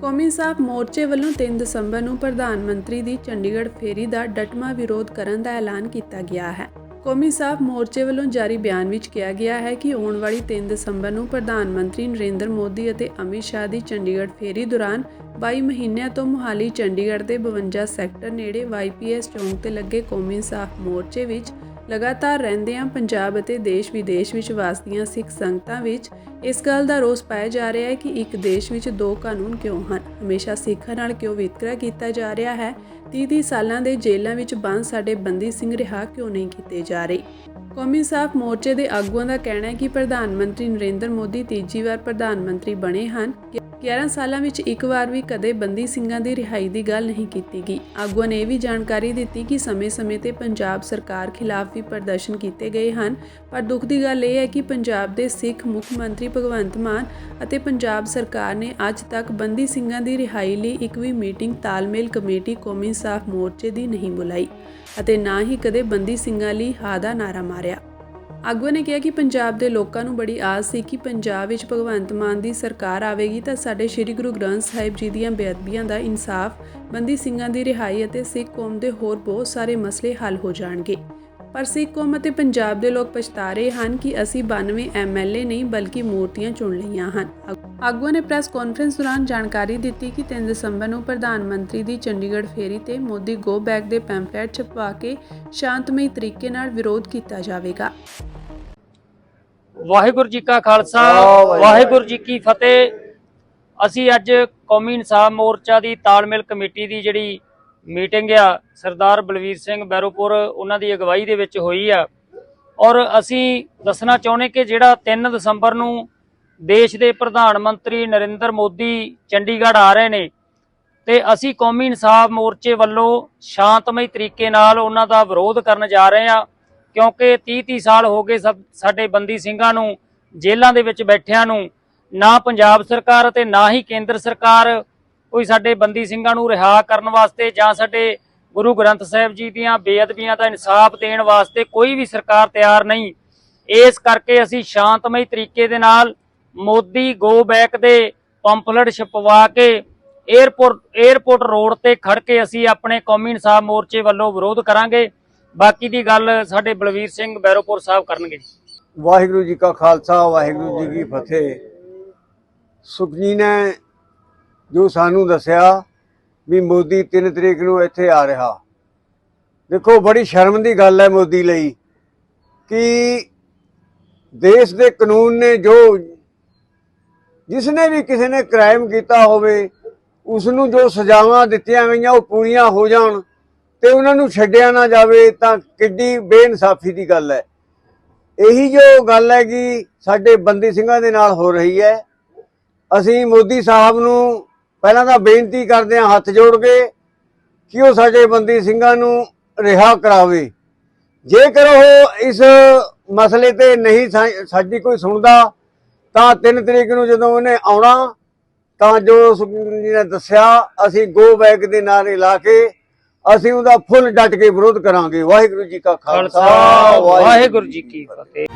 ਕੌਮੀ ਇਨਸਾਫ਼ ਮੋਰਚੇ ਵੱਲੋਂ 3 ਦਸੰਬਰ ਨੂੰ ਪ੍ਰਧਾਨ ਮੰਤਰੀ ਦੀ ਚੰਡੀਗੜ੍ਹ ਫੇਰੀ ਦਾ ਡਟਮਾ ਵਿਰੋਧ ਕਰਨ ਦਾ ਐਲਾਨ ਕੀਤਾ ਗਿਆ ਹੈ। ਕੌਮੀ ਇਨਸਾਫ਼ ਮੋਰਚੇ ਵੱਲੋਂ ਜਾਰੀ ਬਿਆਨ ਵਿੱਚ ਕਿਹਾ ਗਿਆ ਹੈ ਕਿ ਆਉਣ ਵਾਲੀ 3 ਦਸੰਬਰ ਨੂੰ ਪ੍ਰਧਾਨ ਮੰਤਰੀ ਨਰਿੰਦਰ ਮੋਦੀ ਅਤੇ ਅਮਿਤ ਸ਼ਾਹ ਦੀ ਚੰਡੀਗੜ੍ਹ ਫੇਰੀ ਦੌਰਾਨ 22 ਮਹੀਨਿਆਂ ਤੋਂ ਮੁਹਾਲੀ, ਚੰਡੀਗੜ੍ਹ ਦੇ 52 ਸੈਕਟਰ ਨੇੜੇ ਵਾਈਪੀਐਸ ਚੌਂਕ ਤੇ ਲੱਗੇ ਕੌਮੀ ਇਨਸਾਫ਼ ਮੋਰਚੇ ਵਿੱਚ ਲਗਾਤਾਰ ਰਹਿੰਦਿਆਂ ਪੰਜਾਬ ਅਤੇ ਦੇਸ਼ ਵਿਦੇਸ਼ ਵਿੱਚ ਵਸਦੀਆਂ ਸਿੱਖ ਸੰਗਤਾਂ ਵਿੱਚ ਇਸ ਗੱਲ ਦਾ ਰੋਸ ਪਾਇਆ ਜਾ ਰਿਹਾ ਹੈ ਕਿ ਇੱਕ ਦੇਸ਼ ਵਿੱਚ ਦੋ ਕਾਨੂੰਨ ਕਿਉਂ ਹਨ? ਹਮੇਸ਼ਾ ਸਿੱਖਾਂ ਨਾਲ ਕਿਉਂ ਵਿਤਕਰਾ ਕੀਤਾ ਜਾ ਰਿਹਾ ਹੈ? 30-30 ਸਾਲਾਂ ਦੇ ਜੇਲ੍ਹਾਂ ਵਿੱਚ ਬੰਦ ਸਾਡੇ ਬੰਦੀ ਸਿੰਘ ਰਿਹਾ ਕਿਉਂ ਨਹੀਂ ਕੀਤੇ ਜਾ ਰਹੇ? ਕੌਮੀ ਸਾਫ਼ ਮੋਰਚੇ ਦੇ ਆਗੂਆਂ ਦਾ ਕਹਿਣਾ ਹੈ ਕਿ ਪ੍ਰਧਾਨ ਮੰਤਰੀ ਨਰਿੰਦਰ ਮੋਦੀ ਤੀਜੀ ਵਾਰ ਪ੍ਰਧਾਨ ਮੰਤਰੀ ਬਣੇ ਹਨ। 11 ਸਾਲਾਂ ਵਿੱਚ ਇੱਕ ਵਾਰ ਵੀ ਕਦੇ ਬੰਦੀ ਸਿੰਘਾਂ ਦੀ ਰਿਹਾਈ ਦੀ ਗੱਲ ਨਹੀਂ ਕੀਤੀ ਗਈ। ਆਗੂਆਂ ਨੇ ਇਹ ਵੀ ਜਾਣਕਾਰੀ ਦਿੱਤੀ ਕਿ ਸਮੇਂ-ਸਮੇਂ ਤੇ ਪੰਜਾਬ ਸਰਕਾਰ ਖਿਲਾਫ ਵੀ ਪ੍ਰਦਰਸ਼ਨ ਕੀਤੇ ਗਏ ਹਨ। ਪਰ ਦੁੱਖ ਦੀ ਗੱਲ ਇਹ ਹੈ ਕਿ ਪੰਜਾਬ ਦੇ ਸਿੱਖ ਮੁੱਖ ਮੰਤਰੀ ਭਗਵੰਤ ਮਾਨ ਅਤੇ ਪੰਜਾਬ ਸਰਕਾਰ ਨੇ ਅੱਜ ਤੱਕ ਬੰਦੀ ਸਿੰਘਾਂ ਦੀ ਰਿਹਾਈ ਲਈ ਇੱਕ ਵੀ ਮੀਟਿੰਗ ਤਾਲਮੇਲ ਕਮੇਟੀ ਕੌਮੀ ਸਾਫ਼ ਮੋਰਚੇ ਦੀ ਨਹੀਂ ਬੁਲਾਈ ਅਤੇ ਨਾ ਹੀ ਕਦੇ ਬੰਦੀ ਸਿੰਘਾਂ ਲਈ ਹਾਂ ਦਾ ਨਾਰਾ ਮਾਰਿਆ। ਆਗੂਆਂ ਨੇ ਕਿਹਾ ਕਿ ਪੰਜਾਬ ਦੇ ਲੋਕਾਂ ਨੂੰ ਬੜੀ ਆਸ ਸੀ ਕਿ ਪੰਜਾਬ ਵਿੱਚ ਭਗਵੰਤ ਮਾਨ ਦੀ ਸਰਕਾਰ ਆਵੇਗੀ ਤਾਂ ਸਾਡੇ ਸ੍ਰੀ ਗੁਰੂ ਗ੍ਰੰਥ ਸਾਹਿਬ ਜੀ ਦੀਆਂ ਬੇਅਦਬੀਆਂ ਦਾ ਇਨਸਾਫ, ਬੰਦੀ ਸਿੰਘਾਂ ਦੀ ਰਿਹਾਈ ਅਤੇ ਸਿੱਖ ਕੌਮ ਦੇ ਹੋਰ ਬਹੁਤ ਸਾਰੇ ਮਸਲੇ ਹੱਲ ਹੋ ਜਾਣਗੇ। ਪਰ ਸਿੱਖ ਕੌਮ ਅਤੇ ਪੰਜਾਬ ਦੇ ਲੋਕ ਪਛਤਾ ਰਹੇ ਹਨ ਕਿ ਅਸੀਂ 92 ਐਮਐਲਏ ਨਹੀਂ ਬਲਕਿ ਮੂਰਤੀਆਂ ਚੁਣ ਲਈਆਂ ਹਨ ਆਗੂ ਨੇ ਪ੍ਰੈਸ ਕਾਨਫਰੰਸ ਦੌਰਾਨ ਜਾਣਕਾਰੀ ਦਿੱਤੀ ਕਿ 3 ਦਸੰਬਰ ਨੂੰ ਪ੍ਰਧਾਨ ਮੰਤਰੀ ਦੀ ਚੰਡੀਗੜ੍ਹ ਫੇਰੀ ਤੇ ਮੋਦੀ ਗੋ ਬੈਕ ਦੇ ਪੈਂਫਲੇਟ ਛਪਵਾ ਕੇ ਸ਼ਾਂਤਮਈ ਤਰੀਕੇ ਨਾਲ ਵਿਰੋਧ ਕੀਤਾ ਜਾਵੇਗਾ ਵਾਹਿਗੁਰੂ ਜੀ ਕਾ ਖਾਲਸਾ। ਵਾਹਿਗੁਰੂ ਜੀ ਕੀ ਫਤਿਹ ਅਸੀਂ ਅੱਜ ਕੌਮੀ ਇਨਸਾਫ ਮੋਰਚਾ ਦੀ ਤਾਲਮੇਲ ਕਮੇਟੀ ਦੀ ਜਿਹੜੀ ਮੀਟਿੰਗ ਆ, ਸਰਦਾਰ ਬਲਵੀਰ ਸਿੰਘ ਬੈਰੋਪੁਰ, ਉਹਨਾਂ ਦੀ ਅਗਵਾਈ ਦੇ ਵਿੱਚ ਹੋਈ ਆ। ਔਰ ਅਸੀਂ ਦੱਸਣਾ ਚਾਹੁੰਦੇ ਕਿ ਜਿਹੜਾ 3 ਦਸੰਬਰ ਨੂੰ ਦੇਸ਼ ਦੇ ਪ੍ਰਧਾਨ ਮੰਤਰੀ ਨਰਿੰਦਰ ਮੋਦੀ ਚੰਡੀਗੜ੍ਹ ਆ ਰਹੇ ਨੇ, ਤੇ ਅਸੀਂ ਕੌਮੀ ਇਨਸਾਫ ਮੋਰਚੇ ਵੱਲੋਂ ਸ਼ਾਂਤਮਈ ਤਰੀਕੇ ਨਾਲ ਉਹਨਾਂ ਦਾ ਵਿਰੋਧ ਕਰਨ ਜਾ ਰਹੇ ਹਾਂ, ਕਿਉਂਕਿ 30-30 ਸਾਲ ਹੋ ਗਏ ਸਭ, ਸਾਡੇ ਬੰਦੀ ਸਿੰਘਾਂ ਨੂੰ, ਜੇਲ੍ਹਾਂ ਦੇ ਵਿੱਚ ਬੈਠਿਆਂ ਨੂੰ, ਨਾ ਪੰਜਾਬ ਸਰਕਾਰ ਅਤੇ ਨਾ ਹੀ ਕੇਂਦਰ ਸਰਕਾਰ ਕੋਈ ਸਾਡੇ ਬੰਦੀ ਸਿੰਘਾਂ ਨੂੰ ਰਿਹਾ ਕਰਨ ਵਾਸਤੇ ਜਾਂ ਸਾਡੇ ਗੁਰੂ ਗ੍ਰੰਥ ਸਾਹਿਬ ਜੀ ਦੀਆਂ ਬੇਅਦਬੀਆਂ ਦਾ ਇਨਸਾਫ ਦੇਣ ਵਾਸਤੇ ਕੋਈ ਵੀ ਸਰਕਾਰ ਤਿਆਰ ਨਹੀਂ, ਇਸ ਕਰਕੇ ਅਸੀਂ ਸ਼ਾਂਤਮਈ ਤਰੀਕੇ ਦੇ ਨਾਲ ਮੋਦੀ ਗੋ ਬੈਕ ਦੇ ਪੰਪਲਟ ਛਪਵਾ ਕੇ 에ਅਰਪੋਰਟ 에ਅਰਪੋਰਟ ਰੋਡ ਤੇ ਖੜ ਕੇ ਅਸੀਂ ਆਪਣੇ ਕੌਮੀ ਇਨਸਾਫ ਮੋਰਚੇ ਵੱਲੋਂ ਵਿਰੋਧ ਕਰਾਂਗੇ। ਬਾਕੀ ਦੀ ਗੱਲ ਸਾਡੇ ਬਲਵੀਰ ਸਿੰਘ ਬੈਰੋਪੁਰ ਸਾਹਿਬ ਕਰਨਗੇ ਵਾਹਿਗੁਰੂ ਜੀ ਕਾ ਖਾਲਸਾ, ਵਾਹਿਗੁਰੂ ਜੀ ਕੀ ਫਤਿਹ। ਸੁਖਜੀ ਨੇ ਜੋ ਸਾਨੂੰ ਦੱਸਿਆ ਵੀ ਮੋਦੀ 3 ਤਰੀਕ ਨੂੰ ਇੱਥੇ ਆ ਰਿਹਾ। ਦੇਖੋ, ਬੜੀ ਸ਼ਰਮ ਦੀ ਗੱਲ ਹੈ ਮੋਦੀ ਲਈ ਕਿ ਦੇਸ਼ ਦੇ ਕਾਨੂੰਨ ਨੇ ਜੋ ਜਿਸ ਨੇ ਵੀ ਕਿਸੇ ਨੇ ਕ੍ਰਾਈਮ ਕੀਤਾ ਹੋਵੇ ਉਸ ਨੂੰ ਜੋ ਸਜ਼ਾਵਾਂ ਦਿੱਤੀਆਂ ਗਈਆਂ, ਉਹ ਪੂਰੀਆਂ ਹੋ ਜਾਣ ਤੇ ਉਹਨਾਂ ਨੂੰ ਛੱਡਿਆ ਨਾ ਜਾਵੇ, ਤਾਂ ਕਿੱਡੀ ਬੇਇਨਸਾਫੀ ਦੀ ਗੱਲ ਹੈ। ਇਹੀ ਜੋ ਗੱਲ ਹੈ ਕਿ ਸਾਡੇ ਬੰਦੀ ਸਿੰਘਾਂ ਦੇ ਨਾਲ ਹੋ ਰਹੀ ਹੈ। ਅਸੀਂ ਮੋਦੀ ਸਾਹਿਬ ਨੂੰ ਪਹਿਲਾਂ ਤਾਂ ਬੇਨਤੀ ਕਰਦੇ ਹਾਂ ਹੱਥ ਜੋੜ ਕੇ ਕਿ ਉਹ ਸਾਡੇ ਬੰਦੀ ਸਿੰਘਾਂ ਨੂੰ ਰਿਹਾ ਕਰਾਵੇ। ਜੇਕਰ ਉਹ ਇਸ ਮਸਲੇ ਤੇ ਨਹੀਂ ਸਾਡੀ ਕੋਈ ਸੁਣਦਾ ਤਾਂ 3 ਤਰੀਕ ਨੂੰ ਜਦੋਂ ਉਹਨੇ ਆਉਣਾ ਤਾਂ ਜੋ ਜੀ ਨੇ ਦੱਸਿਆ ਅਸੀਂ ਗੋ ਬੈਕ ਦੇ ਨਾਰੇ ਲਾ ਕੇ ਅਸੀਂ ਉਹਦਾ ਫੁੱਲ ਡਟ ਕੇ ਵਿਰੋਧ ਕਰਾਂਗੇ। ਵਾਹਿਗੁਰੂ ਜੀ ਕਾ ਖਾਲਸਾ ਵਾਹਿਗੁਰੂ ਜੀ ਕੀ ਫਤਿਹ।